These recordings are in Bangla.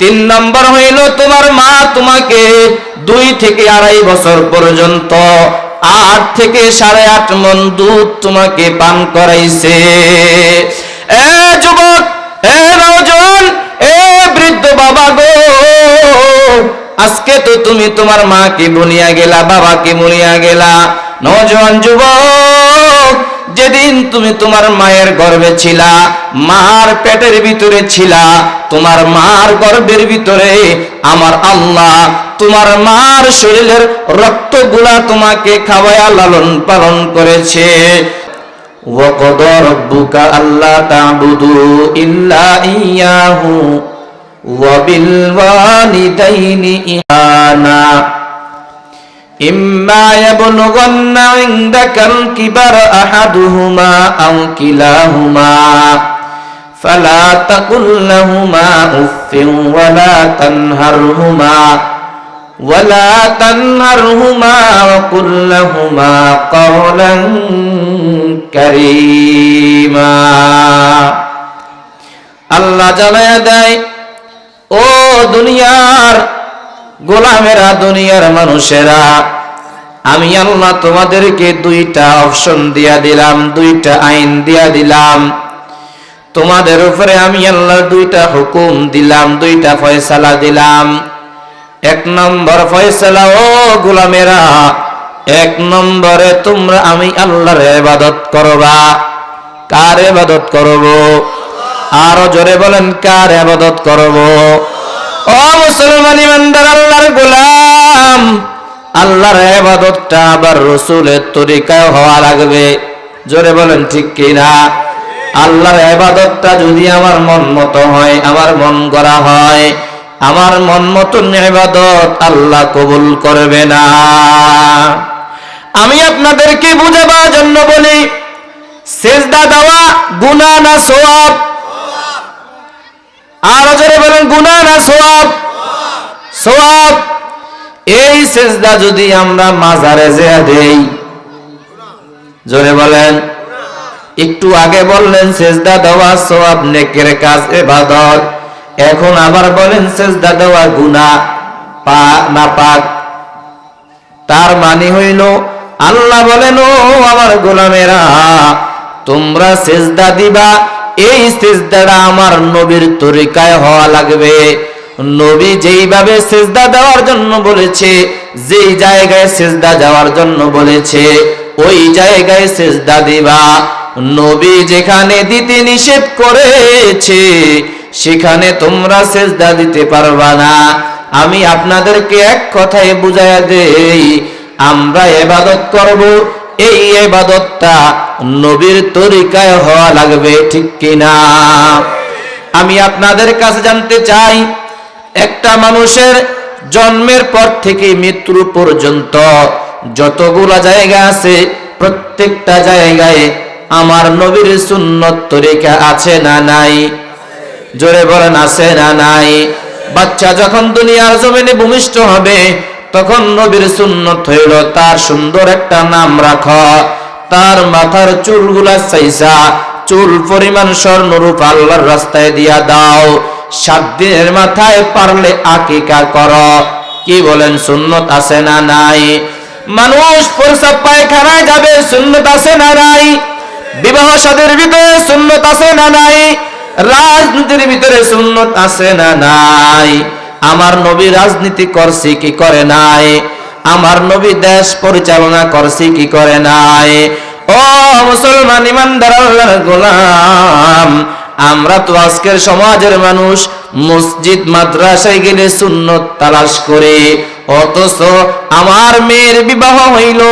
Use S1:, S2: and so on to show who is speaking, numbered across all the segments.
S1: তিন নম্বর হইল তোমার মা তোমাকে দুই থেকে আড়াই বছর পর্যন্ত আট থেকে সাড়ে আট মন দুধ তোমাকে পান করাইছে। এ যুবক, এ নওজোয়ান এ বৃদ্ধ বাবা গো, আজকে তো তুমি তোমার মাকে বনিয়া গেলা, বাবাকে বনিয়া গেলা। নজওয়ান যুবক যেদিন তুমি তোমার মায়ের গর্ভে ছিলা মার পেটের ভিতরে ছিলা তোমার মার গর্ভের ভিতরে আমার আল্লাহ তোমার মার শরীরের রক্তগুলা তোমাকে খাওয়ায়া লালন পালন করেছে وقضى ربك ألا تعبدوا إلا إياه وبالوالدين إحسانا إما يبلغن عندك الكبر أحدهما أو كلاهما فلا تقل لهما أف ولا تنهرهما ولا تنهرهما وقل لهما قولا كريما আল্লাহ জানায় দেয় ও দুনিয়ার গোলামেরা দুনিয়ার মানুষেরা, আমি আল্লাহ তোমাদেরকে দুইটা অপশন দিয়া দিলাম, দুইটা আইন দিয়া দিলাম। তোমাদের উপরে আমি আল্লাহ দুইটা হুকুম দিলাম, দুইটা ফয়সালা দিলাম। এক নম্বর ফয়সালা, ও গোলামেরা, এক নম্বরে তোমরা আমি আল্লাহর ইবাদত করবা। কার ইবাদত করব? আরও জোরে বলেন, কার ইবাদত করব? ও মুসলমান ইমানদার, আল্লাহর গোলাম। আল্লাহর ইবাদতটা আবার রসুলের তরিকায় হওয়া লাগবে। জোরে বলেন ঠিক কিনা? আল্লাহর ইবাদতটা যদি আমার মন মতো হয়, আমার মন করা হয়, আমার মন মতন ইবাদত আল্লাহ কবুল করবে না। আমি আপনাদেরকে বুঝাবার জন্য বলি, সেজদা দেওয়া গুনাহ না সওয়াব আর জোরে বলেন, গুনাহ না সওয়াব সওয়াব এই সেজদা যদি আমরা মাজারে যেয়া দেই, জোরে বলেন, একটু আগে বললেন, সেজদা দেওয়া সওয়াব নেকের কাজ ইবাদত এখন আবার বলেন, সেজদা দেওয়া গুনাহ পা, না পাক। তার মানে হইল, আল্লাহ বলেন, ও আমার গোলামেরা, তোমরা সেজদা দিবা এই সেজদাটা আমার নবীর তরিকায় হওয়া লাগবে। নবী যেইভাবে সেজদা দেওয়ার জন্য বলেছে, যেই জায়গায় সেজদা যাওয়ার জন্য বলেছে, ওই জায়গায় সেজদা দিবা। নবী যেখানে দিতে নিষেধ করেছে, সেখানে তোমরা সেজদা দিতে পারবা না। আমি আপনাদেরকে এক কথায় বুঝাইয়া দেই, আমরা এবাদত করব এই এবাদতটা নবীর তরিকায় হওয়া লাগবে, ঠিক কিনা? আমি আপনাদের কাছে জানতে চাই, একটা মানুষের জন্মের পর থেকে মৃত্যু পর্যন্ত যতগুলা জায়গা আছে, প্রত্যেকটা জায়গায় আমার নবীর সুন্নত তরিকা আছে না নাই? জোরে বলেন, আছে না নাই? বাচ্চা যখন দুনিয়ার জমিনে ভূমিষ্ঠ হবে তখন নবীর সুন্নত হইল, তার সুন্দর একটা নাম রাখ। তার মাথার চুলগুলা চাইসা চুল পরিমাণ স্বর্ণরূপ আল্লাহর রাস্তায় দিয়া দাও। সাত দিনের মাথায় পারলে আকিকা কর। কি বলেন, সুন্নত আছে না নাই? মানুষ প্রসাব পায়খানায় যাবে, সুন্নত আছে না নাই? বিবাহ সাদের ভিতরে সুন্নত আছে না নাই? রাজনীতির ভিতরে সুন্নত আছে না নাই? আমার নবী রাজনীতি করছে কি করে নাই? আমার নবী দেশ পরিচালনা করছে কি করে নাই? ও মুসলমান ইমানদার গোলাম, আমরা তো আজকের সমাজের মানুষ মসজিদ, মাদ্রাসায় গেলে সুন্নত তালাশ করে। অথচ আমার মেয়ের বিবাহ হইল,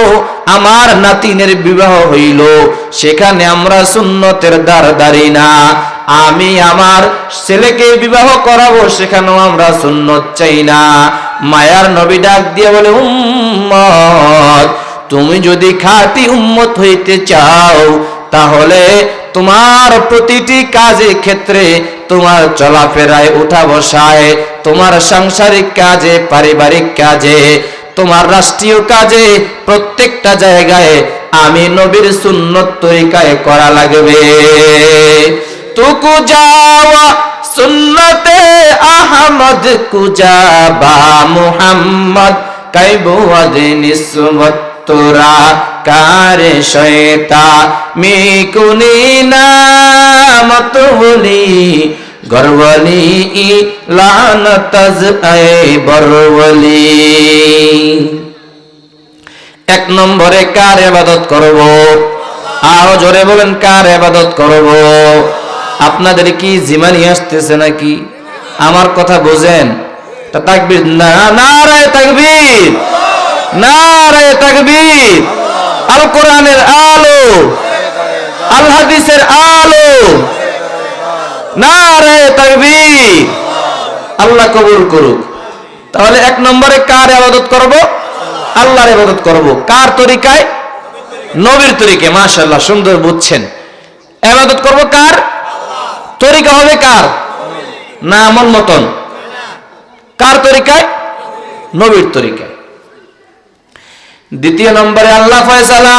S1: আমার নাতিনের বিবাহ হইল, সেখানে আমরা সুন্নতের দ্বার দাঁড়ি না। আমি আমার ছেলেকে বিবাহ করাবো, সেখানেও আমরা সুন্নত চাই না। মায়ার নবী ডাক দিয়ে বলে, উম্মত, তুমি যদি খাঁটি উম্মত হইতে চাও, তাহলে তোমার প্রতিটি কাজে ক্ষেত্রে তোমার চলাফেরায়, উঠা বসায়, তোমার সাংসারিক কাজে, পারিবারিক কাজে, তোমার রাষ্ট্রীয় কাজে, প্রত্যেকটা জায়গায় আমি নবীর সুন্নত তরিকায় করা লাগবে। তুকু যাওয়া সুন্নতে আহমদ কুজাবা মুহাম্মদ কাইবুয়াদ নিসবত তোরা, কারে শয়তা মি কুনি নামত বলি গরবলি ই লানতাজ আয়ে বরবলি। এক নম্বরে কার এবাদত করব? আরও জোরে বলেন, কার এবাদত করব? আপনাদের কি জিমানি আসতেছে নাকি? আমার কথা বোঝেন। না আল আল্লাহ কবুল করুক। তাহলে এক নম্বরে কার আবাদত করব? আল্লাহর আবাদত করব। কার তরিকায়? নবীর তরিকে মাশাআল্লাহ, সুন্দর বুঝছেন। আবাদত করব কার? তরিকা হবে কার? না আমল মতন। কার তরিকায়? নবীর তরিকায়। দ্বিতীয় নম্বরে আল্লাহ ফয়সালা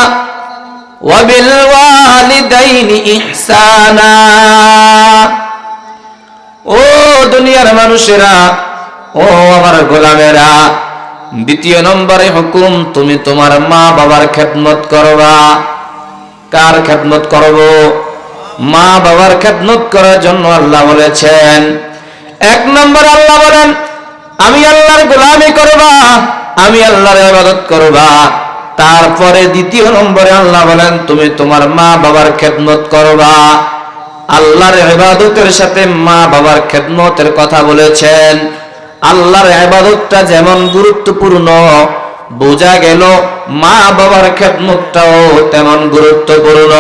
S1: ও দুনিয়ার মানুষেরা, ও আমার গোলামেরা, দ্বিতীয় নম্বরে হুকুম, তুমি তোমার মা বাবার খেদমত করবা। কার খেদমত করব? মা বাবার খেদমত করার জন্য আল্লাহ বলেছেন। এক নম্বর আল্লাহ বলেন, আমি আল্লাহর গোলামি করবা, আমি আল্লাহর ইবাদত করবা। তারপরে দ্বিতীয় নম্বরে আল্লাহ বলেন, তুমি তোমার মা বাবার খেদমত করবা। আল্লাহর ইবাদতের সাথে মা বাবার খেদমতের কথা বলেছেন। আল্লাহর ইবাদতটা যেমন গুরুত্বপূর্ণ, বোঝা গেল মা বাবার খেদমতটাও তেমন গুরুত্বপূর্ণ।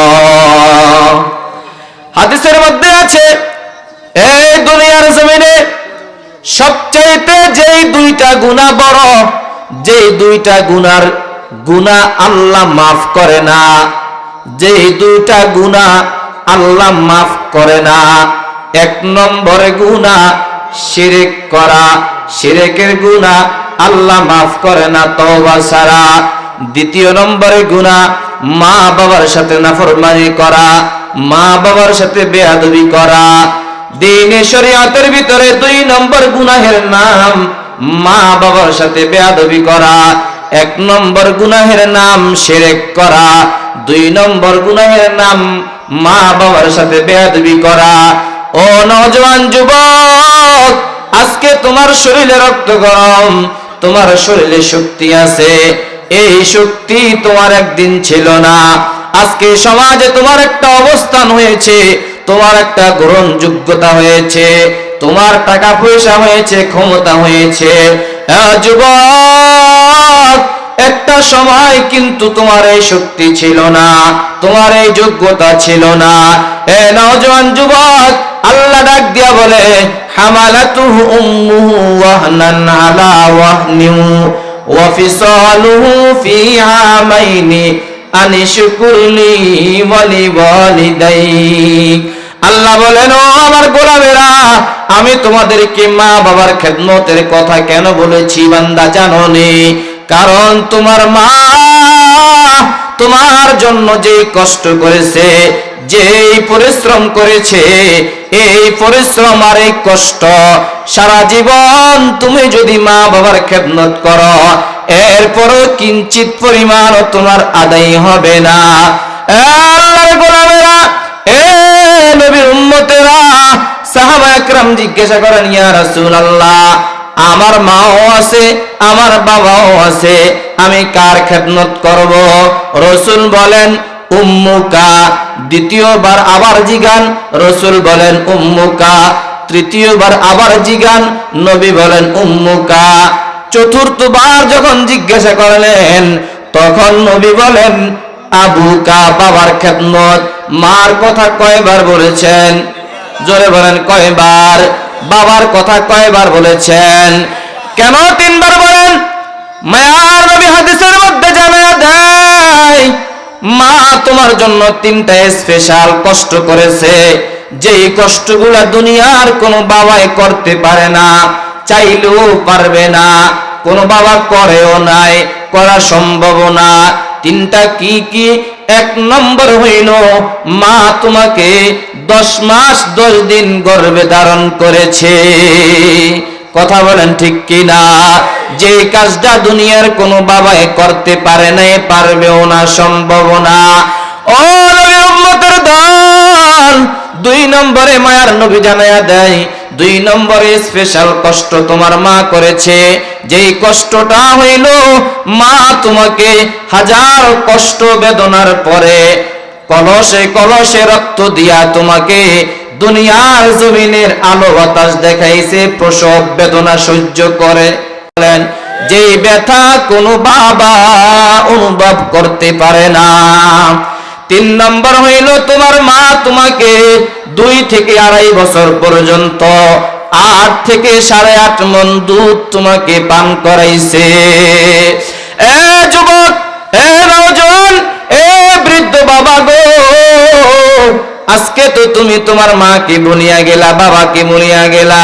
S1: হাদিসের মধ্যে আছে, এই দুনিয়ার জমিনে সবচাইতে যেই দুইটা গুণা বড়, যেই দুইটা গুনার গুণা আল্লাহ মাফ করে না, যেই দুইটা গুণা আল্লাহ মাফ করে না, এক নম্বরে গুণা শিরেক করা, শিরেকের গুণা আল্লাহ মাফ করে না তওবা ছাড়া, দ্বিতীয় নম্বরে গুণা মা বাবার সাথে নাফরমানি করা মা বাবার সাথে বেয়াদবি করা, দিনে শরীয়তের ভিতরে দুই নম্বর গুনাহের নাম মা বাবার সাথে বেয়াদবি করা, এক নম্বর গুনাহের নাম শিরেক করা, দুই নম্বর গুনাহের নাম মা বাবার সাথে বেয়াদবি করা। ও নওজোয়ান যুবক, আজকে তোমার শরীরে রক্ত গরম, তোমার শরীরে শক্তি আছে, এই শক্তি তোমার একদিন ছিল না। আজকে সমাজে তোমার একটা অবস্থান হয়েছে, তোমার একটা গ্রহণযোগ্যতা হয়েছে, তোমার টাকা পয়সা হয়েছে, ক্ষমতা হয়েছে। একটা সময় কিন্তু তোমার এই শক্তি ছিল না, তোমার এই যোগ্যতা ছিল না। এ নওজোয়ান যুবক, আল্লাহ ডাক দিয়া বলে, হামালাতুহু উম্মুহু ওয়াহনান আলা ওয়াহনিন ওয়া ফিসালুহু ফি আমাইনি আল্লাহ বলেন আমার গোলামেরা, আমি তোমাদেরকে মা বাবার খেদমতের কথা কেন বলেছি বান্দা জানো কারণ তোমার মা তোমার জন্য যে কষ্ট করেছে, যেই পরিশ্রম করেছে এই পরিশ্রম আর এই কষ্ট সারা জীবন তুমি যদি মা বাবার খেদমত করো, এরপরও কিঞ্চিত পরিমাণ তোমার আদায় হবে না। জিজ্ঞাসা আমার মাও আছে, আমার বাবাও আছে, আমি কার খেদমত করব? রসুল বলেন উম্মুকা। দ্বিতীয়বার আবার জিগান, রসুল বলেন উম্মুকা। তৃতীয়বার আবার জিগান, নবী বলেন উম্মুকা। চতুর্থবার যখন জিজ্ঞাসা করলেন, তখন নবী বলেন, আবুকা বাবার খেদমত। মার কথা কয়বার বলেছেন? জোরে বলেন, কয়বার? বাবার কথা কয়বার বলেছেন? কেন তিনবার বলেন? মায়ার নবী হাদিসের মধ্যে জানা দেয় মা তোমার জন্য তিনটা স্পেশাল কষ্ট করেছে। যেই কষ্টগুলা দুনিয়ার কোনো বাবাই করতে পারে না, চাইলেও পারবে না। কোনো বাবা করেও নাই, করা সম্ভব না। তিনটা কি কি? এক নম্বর হইল, মা তোমাকে দশ মাস দশ দিন গর্ভে ধারণ করেছে। কথা বলেন ঠিক কিনা? যে কাজটা দুনিয়ার কোনো বাবাই করতে পারে নাই, পারবেও না সম্ভব না। দুই নম্বরে মায়ার নবী জানায়া দেয়, দুই নম্বরে স্পেশাল কষ্ট তোমার মা করেছে। যেই কষ্টটা হইল, মা তোমাকে হাজার কষ্ট বেদনার পরে কলসে কলসে রক্ত দিয়া তোমাকে দুনিয়ার জমিনের আলো বাতাস দেখাইছে, প্রসব বেদনা সহ্য করে। বলেন যে ব্যথা কোনো বাবা অনুভব করতে পারে না। তিন নম্বর হইল, তোমার মা তোমাকে দুই থেকে আড়াই বছর পর্যন্ত আট থেকে সাড়ে আট মন দুধ তোমাকে পান করাইছে। এ যুবক, এ নজন এ বৃদ্ধ বাবা গো আজকে তো তুমি তোমার মাকে বনিয়া গেলা, বাবাকে বনিয়া গেলা।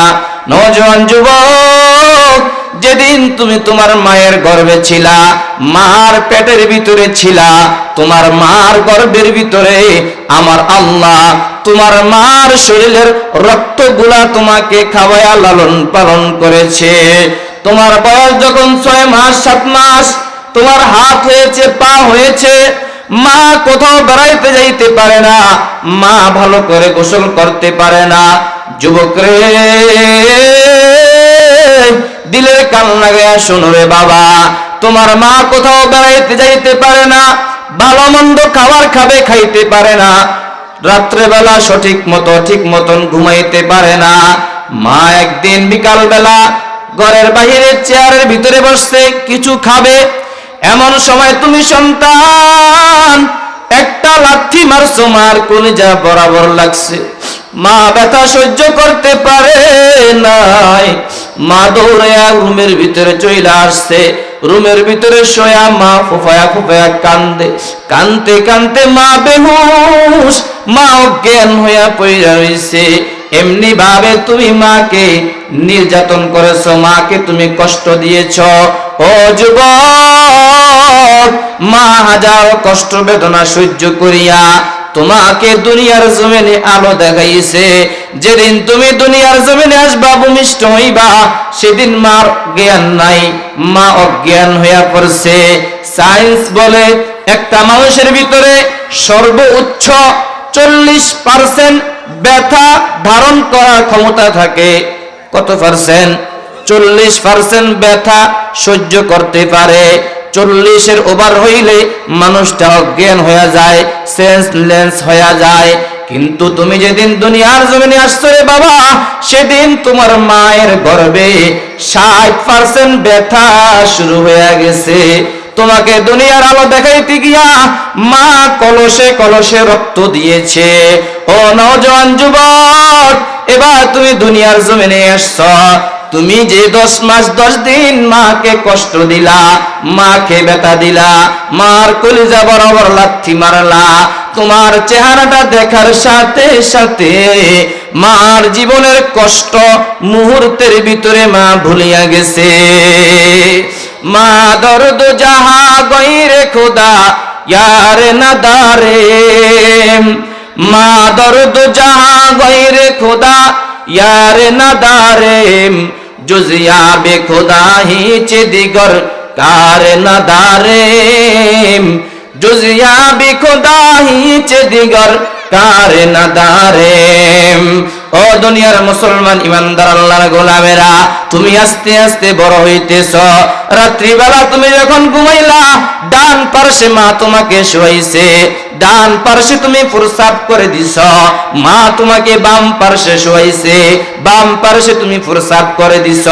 S1: নজন যুবক, যেদিন তুমি তোমার মায়ের গর্ভে ছিলা, মার পেটের ভিতরে ছিলা, তোমার মার গর্ভের ভিতরে আমার আল্লাহ তোমার মার শরীরের রক্তগুলা তোমাকে খাওয়ায়া লালন পালন করেছে। তোমার বয়স যখন ছয় মাস, সাত মাস, তোমার হাত হয়েছে, পা হয়েছে মা কোথাও বেড়াইতে যাইতে পারে না, মা ভালো করে গোসল করতে পারে না। যুবক রে দিলের কান লাগাইয়া শোনো রে বাবা, তোমার মা কোথাও বেড়াইতে যাইতে পারে না, ভালো মন্দ খাবার খাবে, খাইতে পারে না। রাত্রেবেলা সঠিক মতো, ঠিক মতন ঘুমাইতে পারে না। মা একদিন বিকাল বেলা ঘরের বাহিরে চেয়ারের ভিতরে বসছে কিছু খাবে এমন সময় তুমি সন্তান, একটা লাথি মারছো, মার যা বরাবর লাগছে। মা ব্যথা সহ্য করতে পারে নাই। মা দৌড়াইয়া রুমের ভিতরে চলে আসছে। রুমের ভিতরে শোয়া মা ফুফায়া ফুফায়া কান্দে। কানতে কানতে মা বেহুশ মা অজ্ঞান হইয়া পড়ে রইছে। এমনি ভাবে তুমি মাকে নির্যাতন করেছ, মাকে তুমি কষ্ট দিয়েছ। ও মা হাজার কষ্ট বেদনা সহ্য করিয়া তোমাকে দুনিয়ার জমিনে আলো দেখাইছে। যেদিন তুমি দুনিয়ার জমিনে আসবা, ভূমিষ্ঠ হইবা, সেদিন মার জ্ঞান নাই, মা অজ্ঞান হইয়া পড়ছে। সায়েন্স বলে, একটা মানুষের ভিতরে সর্বোচ্চ চল্লিশ পার্সেন্ট ব্যথা ধারণ করার ক্ষমতা থাকে। কত পার্সেন্ট? চল্লিশ পার্সেন্ট ব্যথা সহ্য করতে পারে। চল্লিশের ওভার হইলে মানুষটা অজ্ঞান হয়ে যায় সেন্সলেন্স হয়ে যায়। কিন্তু তুমি যেদিন দুনিয়ার জমিনে আসছো রে বাবা, সেদিন তোমার মায়ের গর্ভে ষাট পার্সেন্ট ব্যথা শুরু হয়ে গেছে। তোমাকে দুনিয়ার আলো দেখাইতে গিয়া মা কলসে কলসে রক্ত দিয়েছে। ও নজন যুবক, এবার তুমি দুনিয়ার জমিনে এসছ তুমি যে দশ মাস, দশ দিন মাকে কষ্ট দিলা, মাকে ব্যথা দিলা, মার কলিজা বরাবর লাথি মারলা, তোমার চেহারাটা দেখার সাথে সাথে মার জীবনের কষ্ট মুহূর্তের ভিতরে মা ভুলিয়া গেছে। মা দর্দ যাহা গৈরে খোদা, ইয়ার নাদারে মা দর্দ যাহা গৈরে খোদা, ইয়ার নাদারে জুজিয়া বে খোদা হিচে দিগর কার নাদারে জুজিয়া বে খোদা হিচে দিগর কার নাদারে ও দুনিয়ার মুসলমান ইমানদার আল্লাহর গোলামেরা, তুমি আস্তে আস্তে বড় হইতেছ। রাত্রিবেলা তুমি যখন ঘুমাইলা, ডান পার্শ্বে মা তোমাকে শোয়াইছে, ডান পার্শ্বে তুমি প্রসাব করে দিছ। মা তোমাকে বাম পার্শ্বে শোয়াইছে, বাম পার্শ্বে তুমি প্রসাব করে দিছ।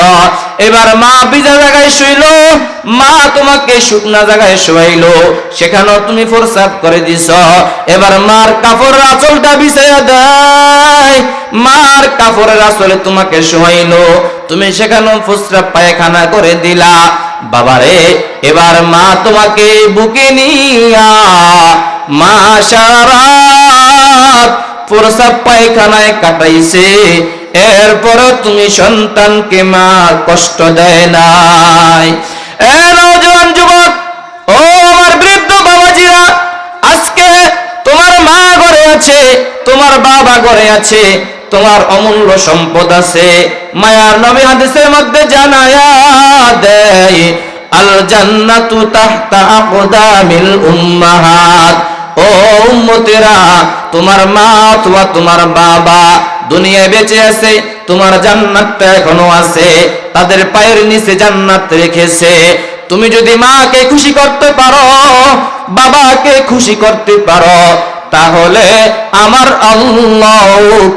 S1: এবার মা বিজা জায়গায় শুইল, মা তোমাকে শুকনা জায়গায় শোয়াইলো, সেখানেও তুমি প্রসাব করে দিছ। এবার মার কাপড় আঁচলটা বিছাইয়া দেয়। মার কাপড়ের আসলে তোমাকে শোয়াইলো। তুমি সেখানে ফুসরা পায়খানা করে দিলা। বাবারে, এবার মা তোমাকে বুকে নিয়া মা সারাত প্রসাব পায়খানায় কাটাইছে। এরপরও তুমি সন্তানকে মা কষ্ট দেয় নাই। এ নওজোয়ান যুবক, ও আমার বৃদ্ধ বাবাজিরা, আজকে তোমার মা ঘরে আছে, তোমার বাবা ঘরে আছে। তোমার অমূল্য সম্পদ আছে। মায়ার নবী হাদিসের মধ্যে জানায়া দেয় আল জান্নাতু তাহতা আকদামিল উম্মাহাত। ও উম্মতেরা, তোমার মা অথবা তোমার বাবা দুনিয়ায় বেঁচে আছে, তোমার জান্নাতটা এখনও আছে, তাদের পায়ের নিচে জান্নাত রেখেছে। তুমি যদি মাকে খুশি করতে পারো, বাবাকে খুশি করতে পারো তাহলে আমার আল্লাহ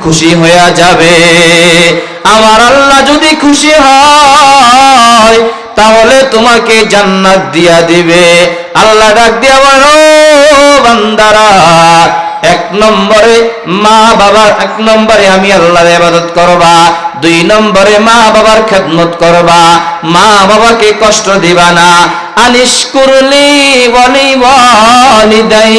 S1: খুশি হয়ে যাবে। আমার আল্লাহ যদি খুশি হয়, তাহলে তোমাকে জান্নাত দিয়া দিবে। আল্লাহ ডাক দিয়া বলো, বান্দারা, এক নম্বরে মা বাবার, এক নম্বরে আমি আল্লাহর ইবাদত করবা। দুই নম্বরে মা বাবার খেদমত করবা। মা বাবাকে কষ্ট দিবা না। আনিস করলি বলি বলিদাই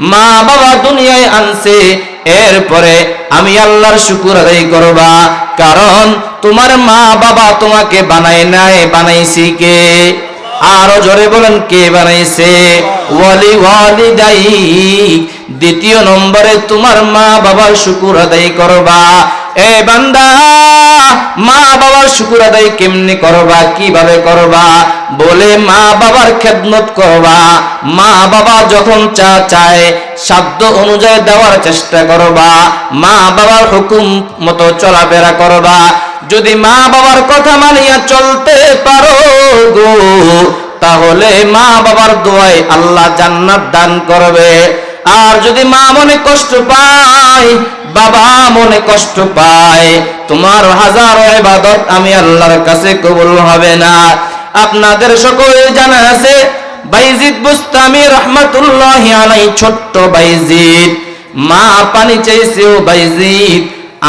S1: মা বাবা দুনিয়ায় আনছে। এরপরে আমি আল্লাহর শুকুর আদায় করবা। কারণ তোমার মা বাবা তোমাকে বানাই নাই, বানাইছি কে? আরও জোরে বলেন, কে বানাইছে? ওয়ালি ওয়ালিদাই দ্বিতীয় নম্বরে তোমার মা বাবার শুকুর আদায় করবা। এ বান্দা, মা বাবার শুকুর আদায় কেমনি করবা, কীভাবে করবা? বলে মা বাবার খেদমত করবা। মা বাবা যখন চা চায়, সাধ্য অনুযায়ী দেওয়ার চেষ্টা করবা। মা বাবার হুকুম মতো চলাফেরা করবা। যদি মা বাবার কথা মানিয়া চলতে পারো গো, তাহলে মা বাবার দোয়ায় আল্লাহ জান্নাত দান করবে। আর যদি মা মনে কষ্ট পায় বাবা মনে কষ্ট পায়। তোমার হাজারো ইবাদত আমি আল্লাহর কাছে কবুল হবে না। আপনাদের সকলের জানা আছে, বাইজিদ বুস্তামি রহমাতুল্লাহ আলাই ছোট্ট বাইজিদ। মা পানি চাইছে ও বাইজিদ,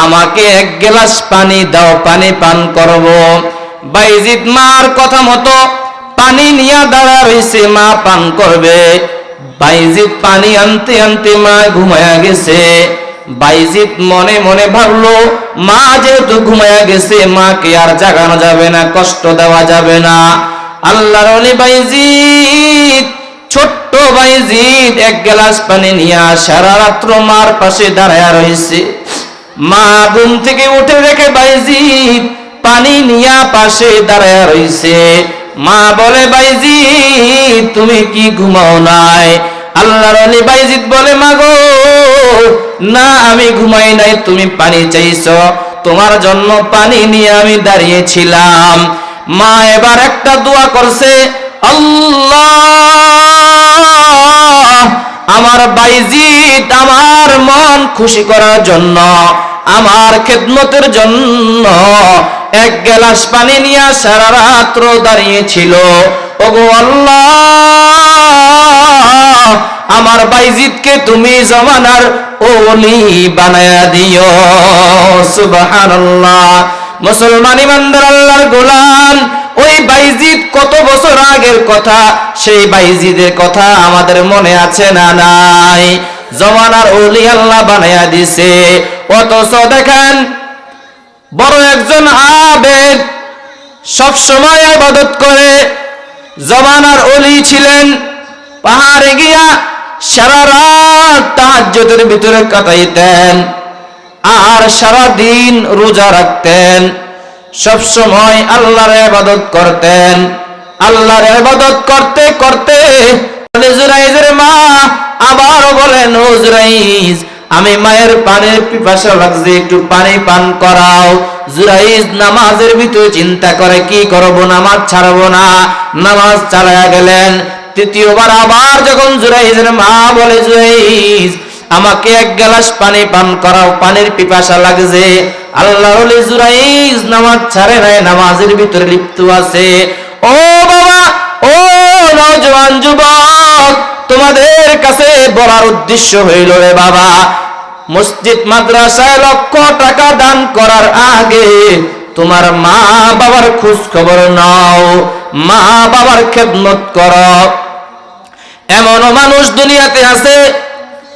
S1: আমাকে এক গ্লাস পানি দাও, পানি পান করব। বাইজিদ মার কথা মতো পানি নিয়ে দাঁড়া রয়েছে মা পান করবে। বাইজিদ পানি আনতে আনতে মা ঘুমায়া গেছে। বাইজিদ মনে মনে ভাবলো, মা যেহেতু ঘুমায়া গেছে, মাকে আর জাগানো যাবে না, কষ্ট দেওয়া যাবে না। আল্লাহর অলি বাইজিদ ছোট্ট বাইজিদ এক গ্লাস পানি নিয়ে সারা রাত্র মার পাশে দাঁড়ায় রয়েছে মা ঘুম থেকে উঠে রেখে বাইজিদ পানি নিয়া পাশে দাঁড়ায় রয়েছে মা বলে বাইজিদ তুমি কি ঘুমাও নাই? আল্লাহর আলী বাইজিদ বলে মাগো না, আমি ঘুমাই নাই, তুমি পানি চাইছো। তোমার জন্য পানি নিয়ে আমি দাঁড়িয়েছিলাম। মা এবার একটা দোয়া করছে, আল্লাহ, আমার বাইজিদ আমার মন খুশি করার জন্য, আমার খেদমতের জন্য এক গ্লাস পানি নিয়ে সারা রাত্র দাঁড়িয়েছিল। ওগো আল্লাহ আমার বাইজিদকে তুমি জমানার ওলি বানায়া দিও। সুবহানাল্লাহ। মুসলমান ইমানদার আল্লাহর গোলাম। ওই বাইজিদ কত বছর আগের কথা? সেই বাইজিদের কথা আমাদের মনে আছে না নাই? জমানার ওলি আল্লাহ বানায়া দিছে। অথচ দেখেন, বড় একজন আবেদ সব সময় ইবাদত করে। জমানার অলি ছিলেন, পাহাড়ে গিয়া সারা রাত তাহাজ্জুদের ভিতরে কাটাইতেন আর সারা দিন রোজা রাখতেন। সব সময় আল্লাহর করতেন। আল্লাহর করতে করতে মা আবারও বলেন আমি মায়ের পানির পিপাসা লাগছে, একটু পানি পান করাও। জুরাইজ, নামাজের ভিতরে চিন্তা করে, কি করব? নামাজ ছাড়বো না। নামাজ চালায়া গেলেন। তৃতীয়বার আবার যখন জুরাইজের মা বলে, জুরাইজ, আমাকে এক গ্লাস পানি পান করাও, পানির পিপাসা লাগছে। আল্লাহ জুরাইজ, নামাজ ছাড়ে নাই, নামাজের ভিতরে লিপ্ত আছে। ও বাবা, ও নজওয়ান যুবক, তোমাদের কাছে বলার উদ্দেশ্য হইল রে বাবা, মসজিদ, মাদ্রাসায় লক্ষ টাকা দান করার আগে তোমার মা বাবার খোঁজ খবর নাও, মা বাবার খেদমত করো। এমনও মানুষ দুনিয়াতে আছে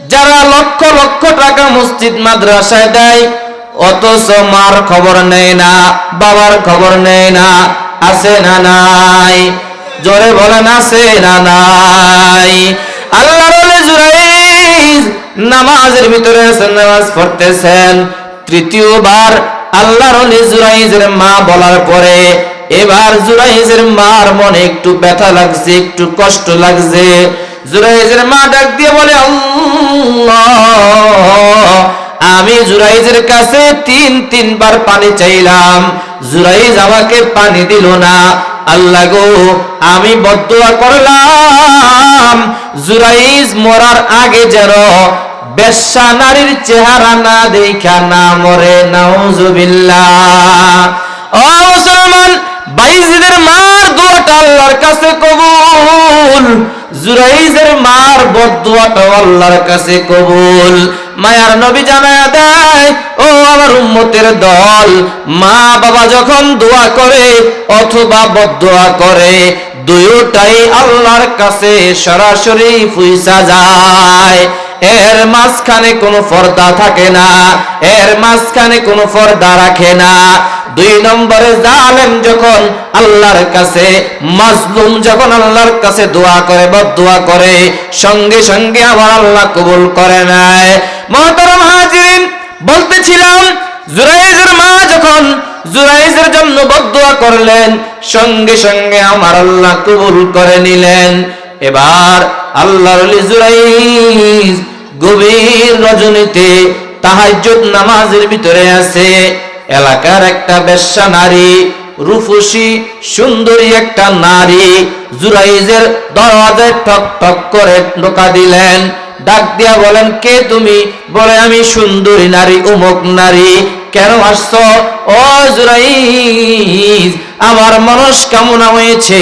S1: যারা লক্ষ লক্ষ টাকা মসজিদ মাদ্রাসায় দেয়, অথচ মার খবর নেয় না, বাবার খবর নেয় না, আছে না নাই? জোরে বলেন, আছে না নাই? আল্লাহ নামাজের ভিতরে নামাজ পড়তেছেন, তৃতীয়বার আল্লাহর জুরাইজের মা বলার পরে এবার জুরাইজের মার মনে একটু ব্যথা লাগছে, একটু কষ্ট লাগছে। জুরাইজের মা ডাক দিয়ে বলে আমি জুরাইজের কাছে তিন, তিনবার পানি চাইলাম। জুরাইজ আমাকে পানি দিল না। আল্লাহ গো, আমি বদুয়া করলাম। জুরাইজ মরার আগে যেন বেশ্যা নারীর চেহারা না দেখা, না মরে নাউজুবিল্লাহ ও মুসলমান বাইজিদের মার দোয়াটা আল্লাহর কাছে কবুল, জুরাইজের মার বদুয়াটা আল্লাহর কাছে কবুল। মায়ার নবী জানায়া দেয়, ও আমার উম্মতের দল, মা বাবা যখন দোয়া করে, অথবা বদুয়া করে, দুয়োটাই আল্লাহর কাছে সরাসরি ফুইসা যায়। এর মাঝখানে কোনো পর্দা থাকে না, এর মাঝখানে কোনো পর্দা রাখে না। দুই নম্বরে জালেম যখন আল্লাহর কাছে, মাজলুম যখন আল্লাহর কাছে দোয়া করে বা দোয়া করে, সঙ্গে সঙ্গে আমার আল্লাহ কবুল করে নেয়। মহতরম হাজিরিন, বলতেছিলাম, জুরাইজের মা যখন জুরাইজের জন্য বদুয়া করলেন, সঙ্গে সঙ্গে আমার আল্লাহ কবুল করে নিলেন। এবার আল্লাহর গভীর রজনীতে তাহাজ্জুদ নামাজের ভিতরে আছে। এলাকার একটা বেশ্যা নারী, রূপসী, সুন্দরী একটা নারী জুরাইজের দরওয়াজায় ঠক ঠক করে ঢোকা দিলেন। ডাক দিয়া বলেন, কে তুমি? বলে, আমি সুন্দরী নারী, উমুক নারী। কেন আসছো? ও জুরাইজ, আমার মনস্কামনা হয়েছে,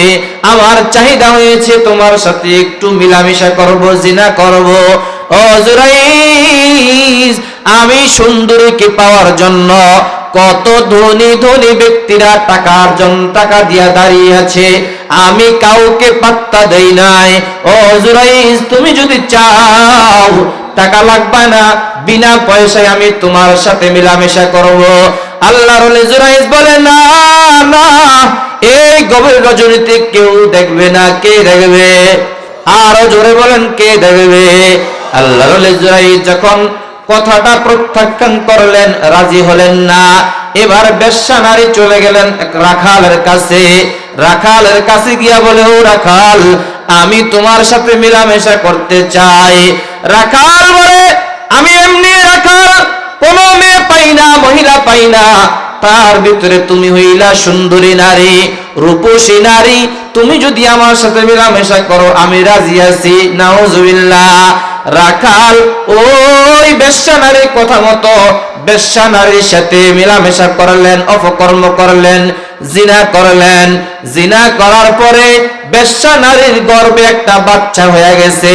S1: আমার চাহিদা হয়েছে, তোমার সাথে একটু মিলামিশা করব, জিনা করব। ও জুরাইজ, আমি সুন্দরীকে পাওয়ার জন্য কত ধনী ধনী ব্যক্তিরা টাকার জন্য টাকা দিয়া দাঁড়িয়ে আছে, আমি কাউকে পাত্তা দেই নাই। ও জুরাইজ, তুমি যদি চাও টাকা লাগবে না, বিনা পয়সায় আমি তোমার সাথে মিলামেশা করব। আল্লাহর জুরাইজ বলে, না না, এই গভীর রজনীতে কেউ দেখবে না, কে দেখবে? আরও জোরে বলেন, কে দেখবে? আল্লাহর জুরাইজ যখন কথাটা প্রত্যাখ্যান করলেন, রাজি হলেন না, এবার বেশ্যা নারী চলে গেলেন রাখালের কাছে। রাখালের কাছে গিয়া বলে, ও রাখাল, আমি তোমার সাথে মিলামেশা করতে চাই। রাখাল বলে, আমি এমনি রাখাল, কোনো মেয়ে পাই না, মহিলা পাই না। তার ভিতরে তুমি হইলা সুন্দরী নারী, রূপসী নারী। তুমি যদি আমার সাথে মিলামেশা করো, আমি রাজি আছি। নাউজুবিল্লাহ। রাখাল ওই বেশ্যা নারীর কথা মতো, বেশ্যা নারীর সাথে মিলামেশা করলেন, অপকর্ম করলেন, জিনা করলেন। জিনা করার পরে বেশ্যা নারীর গর্ভে একটা বাচ্চা হয়ে গেছে।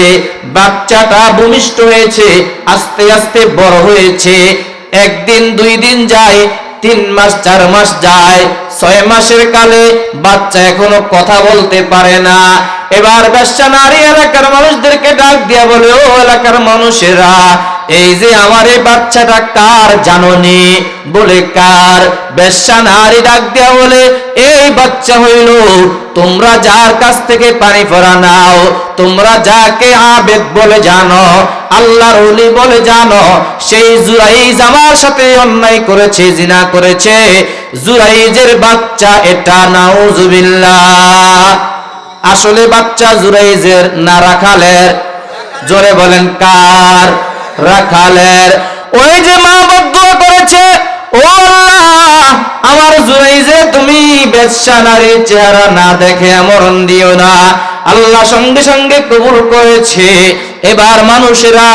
S1: বাচ্চাটা ভূমিষ্ঠ হয়েছে, আস্তে আস্তে বড় হয়েছে। একদিন, দুই দিন যায়, তিন মাস, চার মাস যায়। ছয় মাসের কালে বাচ্চা এখনও কথা বলতে পারে না। এবার ব্যবসা নারী এলাকার মানুষদেরকে ডাক দিয়া বলে, ও এলাকার মানুষেরা এই যে আমার এই বাচ্চাটা কার জাননি? বলে কার? বেশ্যা নারী ডাক দিয়া বলে, এই বাচ্চা হইল, তোমরা যার কাছ থেকে পানি পরা নাও, তোমরা যাকে আবেদ বলে জানো, আল্লাহর ওলি বলে জানো, সেই জুরাইজ আমার সাথে অন্যায় করেছে, জিনা করেছে। জুরাইজের বাচ্চা এটা, নাউজুবিল্লাহ। আসলে বাচ্চা জুরাইজের না রাখালের, জোরে বলেন, কার? রাখালের। ওই যে মা বদুয়া করেছে, ও আমার জুরাইজে তুমি বেশ্যা নারীর চেহারা না দেখে মরণ দিও না। আল্লাহ সঙ্গে সঙ্গে কবুল করেছে। এবার মানুষেরা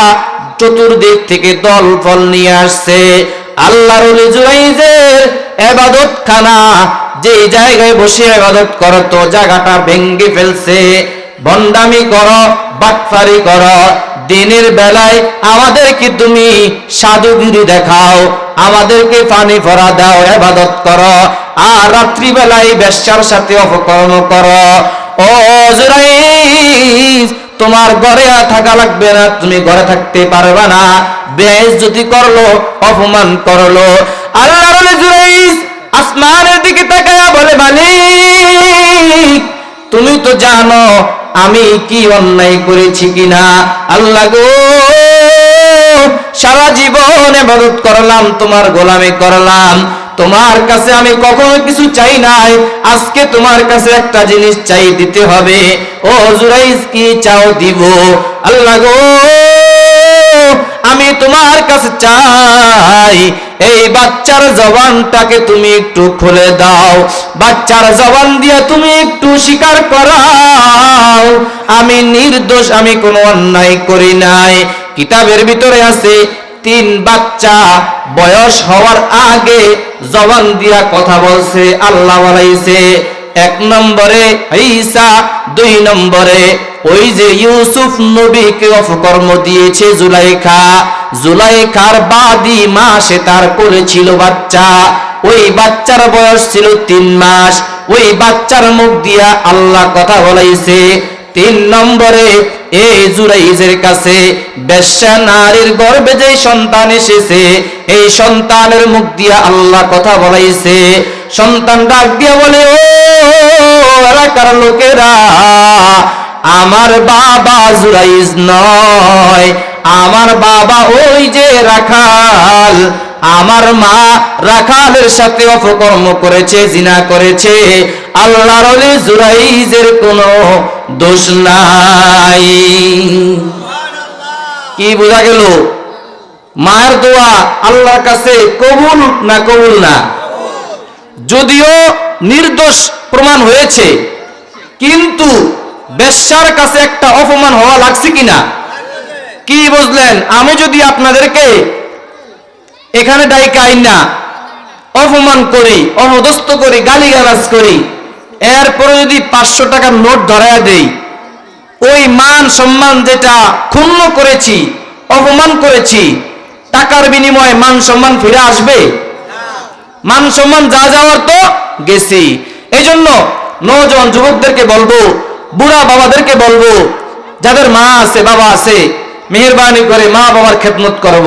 S1: চতুর্দিক থেকে দল ফল নিয়ে আসছে। আল্লাহর জুরাইজের এবাদত খানা যে জায়গায় বসে ইবাদত করো, তো জায়গাটা ভেঙ্গে ফেলছে। বন্ডামি করো, বাটফারি করো। দিনের বেলায় আমাদেরকে তুমি সাধুগিরি দেখাও, আমাদেরকে পানি ভরা দাও, এবাদত করো, আর রাত্রি বেলায় বেশ্যার সাথে অপকর্ম করো। তোমার ঘরে আর থাকা লাগবে না, তুমি ঘরে থাকতে পারবে না। বেশ যদি করল, অপমান করল। আল্লাহ জুরাইজ আসমানের দিকে তাকায়া বলে, মালিক, তুমি তো জানো আমি কি অন্যায় করেছি কিনা? আল্লাহ গো, সারা জীবন এবাদত করলাম, তোমার গোলামি করলাম। তোমার কাছে আমি কখনো কিছু চাই নাই। আজকে তোমার কাছে একটা জিনিস চাই দিতে হবে। ও জুরাইজ কি চাও দিব? আল্লাহ গো আমি তোমার কাছে চাই। এই বাচ্চার জবানটাকে তুমি একটু খুলে দাও। বাচ্চার জবান দিয়ে তুমি একটু স্বীকার করাও। আমি নির্দোষ, আমি কোনো অন্যায় করি নাই। কিতাবের ভিতরে আছে, তিন বাচ্চা বয়স হওয়ার আগে জবান দিয়া কথা বলছে, আল্লাহ বলাইছে, এক নম্বরে ঈসা, দুই নম্বরে ওই যে ইউসুফ নবীকে অপকর্ম দিয়েছে জুলাইখা, জুলাইখার বাদি মাসে তার করেছিল বাচ্চা। ওই বাচ্চার বয়স ছিল তিন মাস। ওই বাচ্চার মুখ দিয়া আল্লাহ কথা বলাইছে, তিন নম্বরে এই জুরাইজের কাছে বেশ্যা নারীর গর্ভে যে সন্তান এসেছে, এই সন্তানের মুখ দিয়া আল্লাহ কথা বলাইছে। সন্তান ডাক দিয়া বলে, ও এলাকার লোকেরা আমার বাবা জুরাইজ নয়, আমার বাবা ওই যে রাখাল, আমার মা রাখালের সাথে অপকর্ম করেছে, জিনা করেছে। আল্লাহর জুরাইজের কোনো দোষ নাই। কি বোঝা গেল? মায়ের দোয়া আল্লাহর কাছে কবুল না কবুল না? যদিও নির্দোষ প্রমাণ হয়েছে, কিন্তু বেশ্যার কাছে একটা অপমান হওয়া লাগছে কিনা? কি বুঝলেন? আমি যদি আপনাদেরকে এখানে ডাইকাই না অপমান করি অপদস্থ করি, গালিগালাজ করি, এরপরে যদি পাঁচশো টাকার নোট ধরায়া দেই, ওই মান সম্মান যেটা ক্ষুণ্ণ করেছি, অপমান করেছি, টাকার বিনিময়ে মান সম্মান ফিরে আসবে? মান সম্মান যা যাওয়ার তো গেছি এই জন্য নজওয়ান যুবকদেরকে বলব বুড়া বাবাদেরকে বলব যাদের মা আছে বাবা আছে মেহরবানি করে মা বাবার খেদমত করব।